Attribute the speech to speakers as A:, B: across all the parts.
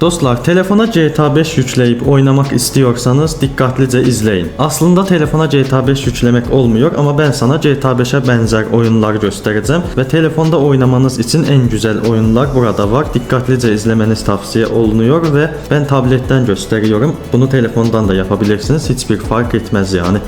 A: Dostlar, telefona GTA 5 yükleyip oynamak istiyorsanız dikkatlice izleyin. Aslında telefona GTA 5 yüklemek olmuyor ama ben sana GTA 5'e benzer oyunlar göstereceğim ve telefonda oynamanız için en güzel oyunlar burada var. Dikkatlice izlemeniz tavsiye olunuyor ve ben tabletten gösteriyorum. Bunu telefondan da yapabilirsiniz. Hiçbir fark etmez yani.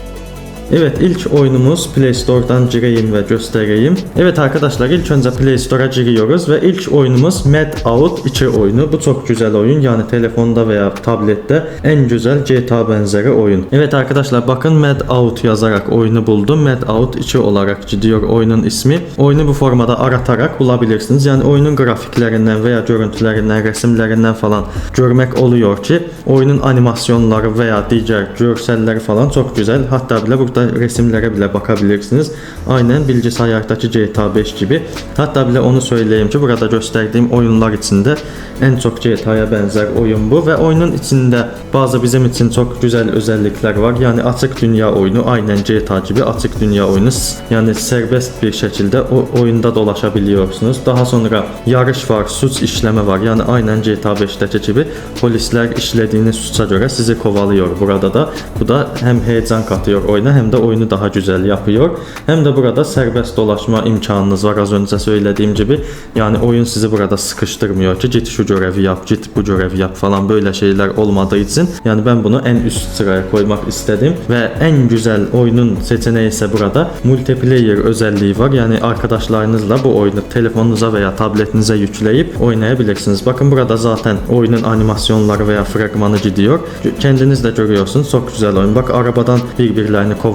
A: Evet ilk oyunumuz Play Store'dan gireyim ve göstereyim. Evet arkadaşlar ilk önce Play Store'a giriyoruz ve ilk oyunumuz Mad Out 2 oyunu. Bu çok güzel oyun yani telefonda veya tablette en güzel GTA benzeri oyun. Evet arkadaşlar bakın Mad Out yazarak oyunu buldum. Mad Out 2 olarak gidiyor oyunun ismi. Oyunu bu formada aratarak bulabilirsiniz. Yani oyunun grafiklerinden veya görüntülerinden, resimlerinden falan görmek oluyor ki oyunun animasyonları veya diğer görselleri falan çok güzel. Hatta bile burada resimlere bile bakabilirsiniz. Aynen bilgisayardaki GTA 5 gibi. Hatta bile onu söyleyeyim ki burada gösterdiğim oyunlar içinde en çok GTA'ya benzer oyun bu ve oyunun içinde bazı bizim için çok güzel özellikler var. Yani açık dünya oyunu aynen GTA gibi açık dünya oyunu. Yani serbest bir şekilde o oyunda dolaşabiliyorsunuz. Daha sonra yarış var, suç işleme var. Yani aynen GTA 5'teki gibi polisler işlediğiniz suça göre sizi kovalıyor burada da. Bu da hem heyecan katıyor oyuna de oyunu daha güzel yapıyor. Hem de burada serbest dolaşma imkanınız var az önce söylediğim gibi. Yani oyun sizi burada sıkıştırmıyor ki git şu görevi yap, git bu görevi yap falan böyle şeyler olmadığı için yani ben bunu en üst sıraya koymak istedim ve en güzel oyunun seçeneği ise burada multiplayer özelliği var. Yani arkadaşlarınızla bu oyunu telefonunuza veya tabletinize yükleyip oynayabilirsiniz. Bakın burada zaten oyunun animasyonları veya fragmanı gidiyor. Kendiniz de görüyorsunuz. Çok güzel oyun. Bak arabadan birbirlerini kovalıyorlar,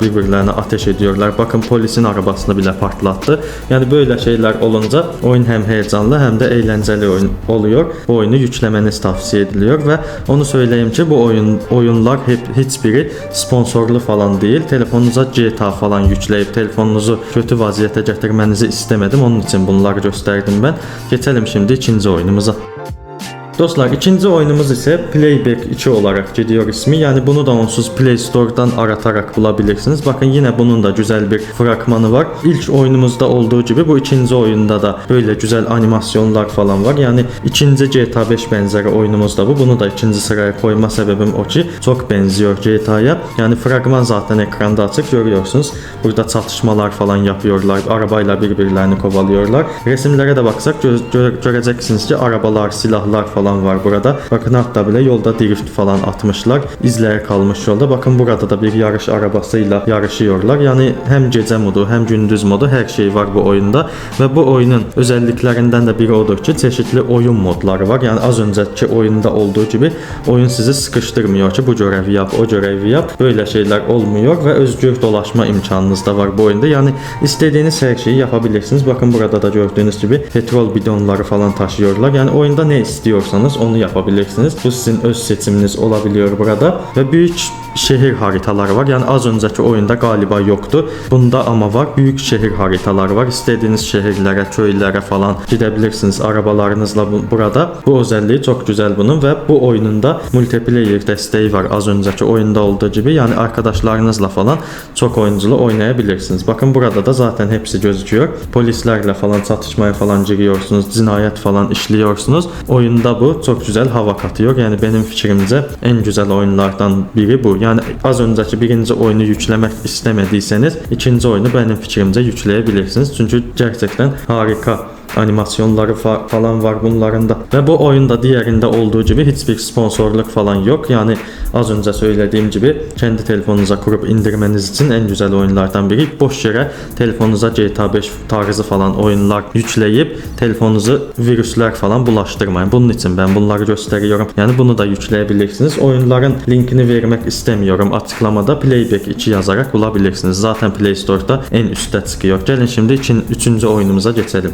A: birbirlerine ateş ediyorlar. Bakın polisin arabasını bile patlattı. Yani böyle şeyler olunca oyun hem heyecanlı hem de eğlenceli oyun oluyor. Bu oyunu yüklemeniz tavsiye ediliyor ve onu söyleyeyim ki bu oyun oyunlar hep hiçbiri sponsorlu falan değil. Telefonunuza GTA falan yükleyip telefonunuzu kötü vaziyete getirmenizi istemedim. Onun için bunları gösterdim ben. Geçelim şimdi ikinci oyunumuza. Dostlar ikinci oyunumuz ise Playback 2 olarak gidiyor ismi. Yani bunu da onsuz Play Store'dan aratarak bulabilirsiniz. Bakın yine bunun da güzel bir fragmanı var. İlk oyunumuzda olduğu gibi bu ikinci oyunda da böyle güzel animasyonlar falan var. Yani ikinci GTA 5 benzeri oyunumuz da bu. Bunu da ikinci sıraya koyma sebebim o ki çok benziyor GTA'ya. Yani fragman zaten ekranda açık görüyorsunuz. Burada çatışmalar falan yapıyorlar. Arabayla birbirlerini kovalıyorlar. Resimlere de baksak gö- gö- göreceksiniz ki arabalar, silahlar falan var burada. Bakın hatta bile yolda drift falan atmışlar. İzler kalmış yolda. Bakın burada da bir yarış arabasıyla yarışıyorlar. Yani hem gece modu hem gündüz modu her şey var bu oyunda. Ve bu oyunun özelliklerinden de biri odur ki çeşitli oyun modları var. Yani az önceki oyunda olduğu gibi oyun sizi sıkıştırmıyor ki bu görevi yap, o görevi yap. Böyle şeyler olmuyor ve özgür dolaşma imkanınız da var bu oyunda. Yani istediğiniz her şeyi yapabilirsiniz. Bakın burada da gördüğünüz gibi petrol bidonları falan taşıyorlar. Yani oyunda ne istiyorsanız onu yapabilirsiniz. Bu sizin öz seçiminiz olabiliyor burada. Ve büyük şehir haritaları var. Yani az önceki oyunda galiba yoktu. Bunda ama var. Büyük şehir haritaları var. İstediğiniz şehirlere, köylere falan gidebilirsiniz arabalarınızla bu- burada. Bu özelliği çok güzel bunun ve bu oyununda multiplayer desteği var az önceki oyunda olduğu gibi. Yani arkadaşlarınızla falan çok oyunculu oynayabilirsiniz. Bakın burada da zaten hepsi gözüküyor. Polislerle falan çatışmaya falan giriyorsunuz. Cinayet falan işliyorsunuz. Oyunda bu çok güzel hava katıyor. Yani benim fikrimce en güzel oyunlardan biri bu. Yani az önceki birinci oyunu yüklemek istemediyseniz ikinci oyunu benim fikrimce yükleyebilirsiniz. Çünkü gerçekten harika animasyonları fa- falan var bunların da. Ve bu oyunda diğerinde olduğu gibi hiçbir sponsorluk falan yok. Yani az önce söylediğim gibi kendi telefonunuza kurup indirmeniz için en güzel oyunlardan biri. Boş yere telefonunuza GTA 5 tarzı falan oyunlar yükleyip telefonunuzu virüsler falan bulaştırmayın. Bunun için ben bunları gösteriyorum. Yani bunu da yükleyebilirsiniz. Oyunların linkini vermek istemiyorum. Açıklamada Playback 2 yazarak bulabilirsiniz. Zaten Play Store'da en üstte çıkıyor. Gelin şimdi için, üçüncü oyunumuza geçelim.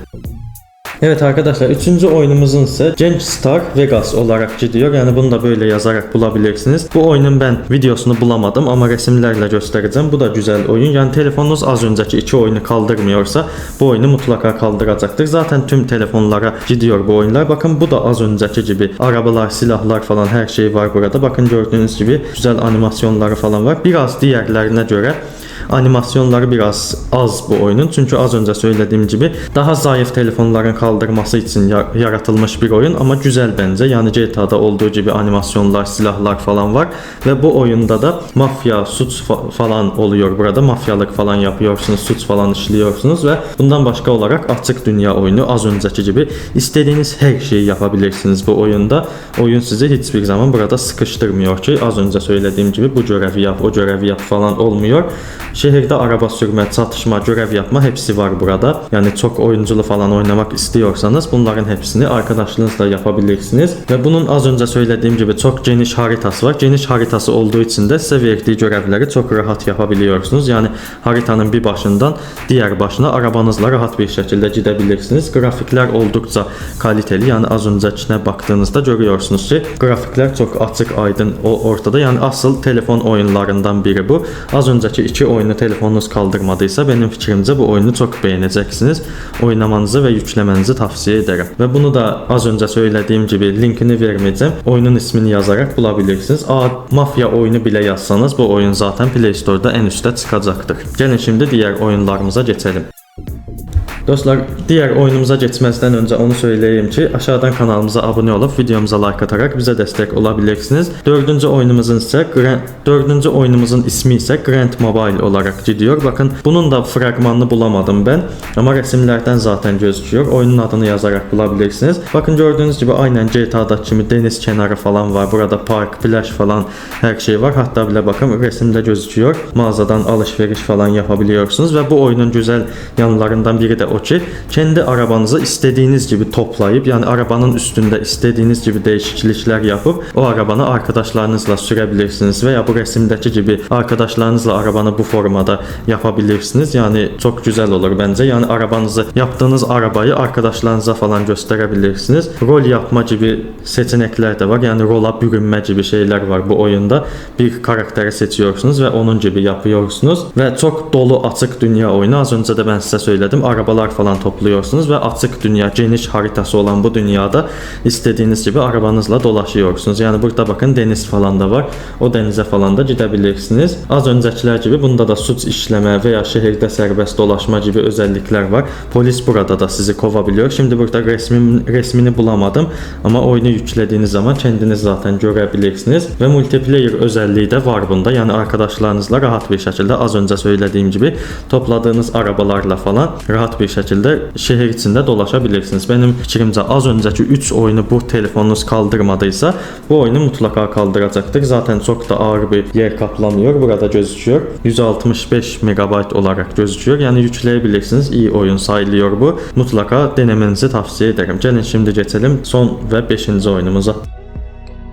A: Evet arkadaşlar üçüncü oyunumuzun ise Star Vegas olarak gidiyor. Yani bunu da böyle yazarak bulabilirsiniz. Bu oyunun ben videosunu bulamadım ama resimlerle göstereceğim. Bu da güzel oyun. Yani telefonunuz az önceki iki oyunu kaldırmıyorsa bu oyunu mutlaka kaldıracaktır. Zaten tüm telefonlara gidiyor bu oyunlar. Bakın bu da az önceki gibi. Arabalar, silahlar falan her şey var burada. Bakın gördüğünüz gibi güzel animasyonları falan var. Biraz diğerlerine göre Animasyonları biraz az bu oyunun. Çünkü az önce söylediğim gibi daha zayıf telefonların kaldırması için ya- yaratılmış bir oyun ama güzel bence. Yani GTA'da olduğu gibi animasyonlar, silahlar falan var ve bu oyunda da mafya, suç fa- falan oluyor burada. Mafyalık falan yapıyorsunuz, suç falan işliyorsunuz ve bundan başka olarak açık dünya oyunu az önceki gibi istediğiniz her şeyi yapabilirsiniz bu oyunda. Oyun sizi hiçbir zaman burada sıkıştırmıyor ki az önce söylediğim gibi bu görevi yap, o görevi yap falan olmuyor. Şehirde araba sürme, çatışma, görev yapma hepsi var burada. Yani çok oyunculu falan oynamak istiyorsanız bunların hepsini arkadaşlarınızla yapabilirsiniz. Ve bunun az önce söylediğim gibi çok geniş haritası var. Geniş haritası olduğu için de size verdiği görevleri çok rahat yapabiliyorsunuz. Yani haritanın bir başından diğer başına arabanızla rahat bir şekilde gidebilirsiniz. Grafikler oldukça kaliteli. Yani az öncekine baktığınızda görüyorsunuz ki grafikler çok açık aydın o ortada. Yani asıl telefon oyunlarından biri bu. Az önceki iki oyunu telefonunuz kaldırmadıysa benim fikrimce bu oyunu çok beğeneceksiniz. Oynamanızı ve yüklemenizi tavsiye ederim. Ve bunu da az önce söylediğim gibi linkini vermeyeceğim. Oyunun ismini yazarak bulabilirsiniz. Aa, mafya oyunu bile yazsanız bu oyun zaten Play Store'da en üstte çıkacaktır. Gelin şimdi diğer oyunlarımıza geçelim. Dostlar, diğer oyunumuza geçmezden önce onu söyleyeyim ki aşağıdan kanalımıza abone olup videomuza like atarak bize destek olabilirsiniz. Dördüncü oyunumuzun ise Grand, dördüncü oyunumuzun ismi ise Grand Mobile olarak gidiyor. Bakın bunun da fragmanını bulamadım ben ama resimlerden zaten gözüküyor. Oyunun adını yazarak bulabilirsiniz. Bakın gördüğünüz gibi aynen GTA'daki gibi deniz kenarı falan var. Burada park, plaj falan her şey var. Hatta bile bakın resimde gözüküyor. Mağazadan alışveriş falan yapabiliyorsunuz ve bu oyunun güzel yanlarından biri de o ki kendi arabanızı istediğiniz gibi toplayıp yani arabanın üstünde istediğiniz gibi değişiklikler yapıp o arabanı arkadaşlarınızla sürebilirsiniz veya bu resimdeki gibi arkadaşlarınızla arabanı bu formada yapabilirsiniz. Yani çok güzel olur bence. Yani arabanızı yaptığınız arabayı arkadaşlarınıza falan gösterebilirsiniz. Rol yapma gibi seçenekler de var. Yani rola bürünme gibi şeyler var bu oyunda. Bir karakteri seçiyorsunuz ve onun gibi yapıyorsunuz ve çok dolu açık dünya oyunu. Az önce de ben size söyledim. Arabalar falan topluyorsunuz ve açık dünya, geniş haritası olan bu dünyada istediğiniz gibi arabanızla dolaşıyorsunuz. Yani burada bakın deniz falan da var. O denize falan da gidebilirsiniz. Az öncekiler gibi bunda da suç işleme veya şehirde serbest dolaşma gibi özellikler var. Polis burada da sizi kovabiliyor. Şimdi burada resmin, resmini bulamadım ama oyunu yüklediğiniz zaman kendiniz zaten görebilirsiniz ve multiplayer özelliği de var bunda. Yani arkadaşlarınızla rahat bir şekilde az önce söylediğim gibi topladığınız arabalarla falan rahat bir şekilde şehir içinde dolaşabilirsiniz. Benim fikrimce az önceki 3 oyunu bu telefonunuz kaldırmadıysa bu oyunu mutlaka kaldıracaktır. Zaten çok da ağır bir yer kaplamıyor. Burada gözüküyor. 165 MB olarak gözüküyor. Yani yükleyebilirsiniz. İyi oyun sayılıyor bu. Mutlaka denemenizi tavsiye ederim. Gelin şimdi geçelim son ve 5. oyunumuza.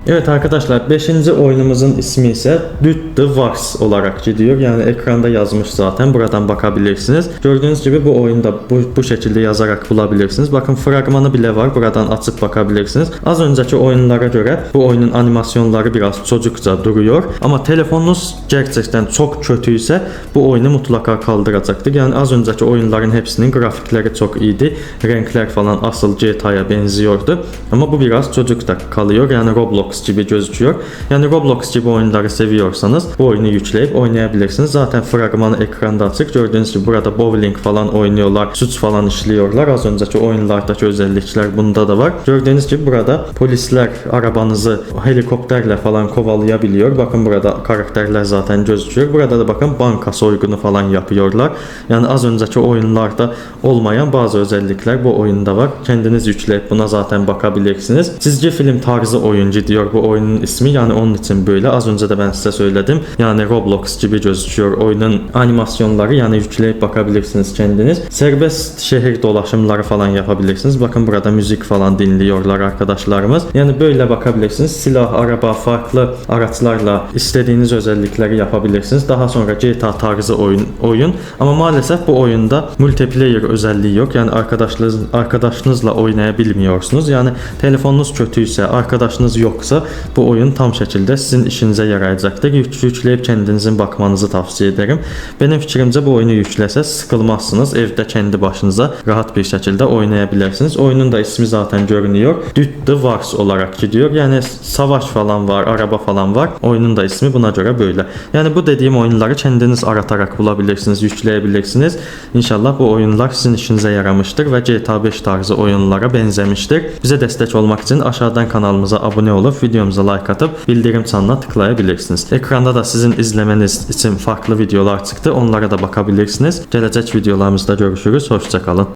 A: Evet arkadaşlar 5. oyunumuzun ismi ise Düt the Wars olarak gidiyor. Yani ekranda yazmış zaten. Buradan bakabilirsiniz. Gördüğünüz gibi bu oyunda bu, bu şekilde yazarak bulabilirsiniz. Bakın fragmanı bile var. Buradan açıp bakabilirsiniz. Az önceki oyunlara göre bu oyunun animasyonları biraz çocukça duruyor. Ama telefonunuz gerçekten çok kötüyse bu oyunu mutlaka kaldıracaktır. Yani az önceki oyunların hepsinin grafikleri çok iyiydi. Renkler falan asıl GTA'ya benziyordu. Ama bu biraz çocukta kalıyor. Yani Roblox gibi gözüküyor. Yani Roblox gibi oyunları seviyorsanız bu oyunu yükleyip oynayabilirsiniz. Zaten fragmanı ekranda açık. Gördüğünüz gibi burada bowling falan oynuyorlar. Suç falan işliyorlar. Az önceki oyunlardaki özellikler bunda da var. Gördüğünüz gibi burada polisler arabanızı helikopterle falan kovalayabiliyor. Bakın burada karakterler zaten gözüküyor. Burada da bakın banka soygunu falan yapıyorlar. Yani az önceki oyunlarda olmayan bazı özellikler bu oyunda var. Kendiniz yükleyip buna zaten bakabilirsiniz. Çizgi film tarzı oyuncu diyor bu oyunun ismi. Yani onun için böyle. Az önce de ben size söyledim. Yani Roblox gibi gözüküyor oyunun animasyonları. Yani yükleyip bakabilirsiniz kendiniz. Serbest şehir dolaşımları falan yapabilirsiniz. Bakın burada müzik falan dinliyorlar arkadaşlarımız. Yani böyle bakabilirsiniz. Silah, araba, farklı araçlarla istediğiniz özellikleri yapabilirsiniz. Daha sonra GTA tarzı oyun oyun. Ama maalesef bu oyunda multiplayer özelliği yok. Yani arkadaşlarınız arkadaşınızla oynayabilmiyorsunuz. Yani telefonunuz kötüyse, arkadaşınız yoksa istiyorsa bu oyun tam şəkildə sizin işinizə yarayacaqdır. Yük- Yükləyib kəndinizin baxmanızı tavsiyə ederim. Benim fikrimcə bu oyunu yükləsəz sıkılmazsınız. Evdə kendi başınıza rahat bir şəkildə oynaya bilərsiniz. Oyunun da ismi zaten görünüyor. Düt the Wars olarak gidiyor. Yani savaş falan var, araba falan var. Oyunun da ismi buna göre böyle. Yani bu dediğim oyunları kendiniz aratarak bulabilirsiniz, yükleyebilirsiniz. İnşallah bu oyunlar sizin işinize yaramıştır ve GTA 5 tarzı oyunlara benzemiştir. Bize destek olmak için aşağıdan kanalımıza abone videomuza like atıp bildirim çanına tıklayabilirsiniz. Ekranda da sizin izlemeniz için farklı videolar çıktı. Onlara da bakabilirsiniz. Gelecek videolarımızda görüşürüz. Hoşçakalın.